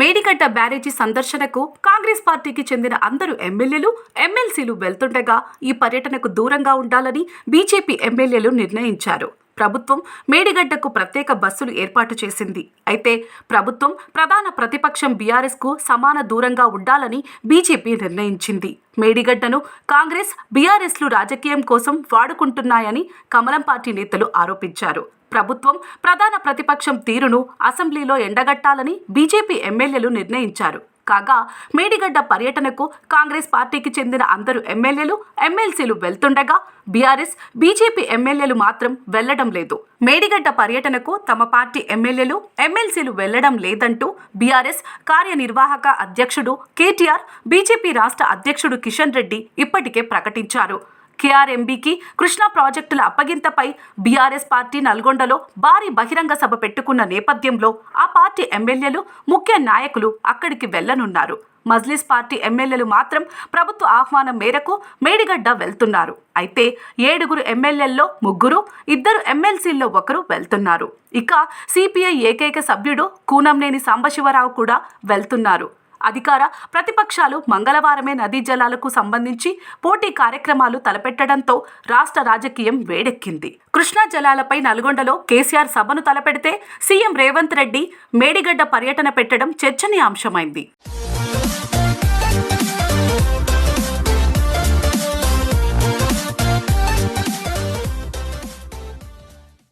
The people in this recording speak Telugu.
మేడిగడ్డ బ్యారేజీ సందర్శనకు కాంగ్రెస్ పార్టీకి చెందిన అందరు ఎమ్మెల్యేలు ఎమ్మెల్సీలు వెళ్తుండగా ఈ పర్యటనకు దూరంగా ఉండాలని బీజేపీ ఎమ్మెల్యేలు నిర్ణయించారు. ప్రభుత్వం మేడిగడ్డకు ప్రత్యేక బస్సులు ఏర్పాటు చేసింది. అయితే ప్రభుత్వం ప్రధాన ప్రతిపక్షం బీఆర్ఎస్కు సమాన దూరంగా ఉండాలని బీజేపీ నిర్ణయించింది. మేడిగడ్డను కాంగ్రెస్ బీఆర్ఎస్లు రాజకీయం కోసం వాడుకుంటున్నాయని కమలం పార్టీ నేతలు ఆరోపించారు. ప్రభుత్వం ప్రధాన ప్రతిపక్షం తీరును అసెంబ్లీలో ఎండగట్టాలని బీజేపీ ఎమ్మెల్యేలు నిర్ణయించారు. కాగా మేడిగడ్డ పర్యటనకు కాంగ్రెస్ పార్టీకి చెందిన అందరు ఎమ్మెల్యేలు ఎమ్మెల్సీలు వెళ్తుండగా బీఆర్ఎస్ బీజేపీ ఎమ్మెల్యేలు మాత్రం వెళ్ళడం లేదు. మేడిగడ్డ పర్యటనకు తమ పార్టీ ఎమ్మెల్యేలు ఎమ్మెల్సీలు వెళ్ళడం లేదంటూ బీఆర్ఎస్ కార్యనిర్వాహక అధ్యక్షుడు కేటీఆర్ బీజేపీ రాష్ట్ర అధ్యక్షుడు కిషన్ రెడ్డి ఇప్పటికే ప్రకటించారు. కేఆర్ఎంబీకి కృష్ణా ప్రాజెక్టుల అప్పగింతపై బీఆర్ఎస్ పార్టీ నల్గొండలో భారీ బహిరంగ సభ పెట్టుకున్న నేపథ్యంలో ఆ పార్టీ ఎమ్మెల్యేలు ముఖ్య నాయకులు అక్కడికి వెళ్ళనున్నారు. మజ్లిస్ పార్టీ ఎమ్మెల్యేలు మాత్రం ప్రభుత్వ ఆహ్వానం మేరకు మేడిగడ్డ వెళ్తున్నారు. అయితే ఏడుగురు ఎమ్మెల్యేల్లో ముగ్గురు ఇద్దరు ఎమ్మెల్సీల్లో ఒకరు వెళ్తున్నారు. ఇక సిపిఐ ఏకైక సభ్యుడు కూనంనేని సాంబశివరావు కూడా వెళ్తున్నారు. అధికార ప్రతిపక్షాలు మంగళవారమే నదీ జలాలకు సంబంధించి పోటీ కార్యక్రమాలు తలపెట్టడంతో రాష్ట్ర రాజకీయం వేడెక్కింది. కృష్ణా జలాలపై నల్గొండలో కేసీఆర్ సభను తలపెడితే సీఎం రేవంత్ రెడ్డి మేడిగడ్డ పర్యటన పెట్టడం చర్చనీయాంశమైంది.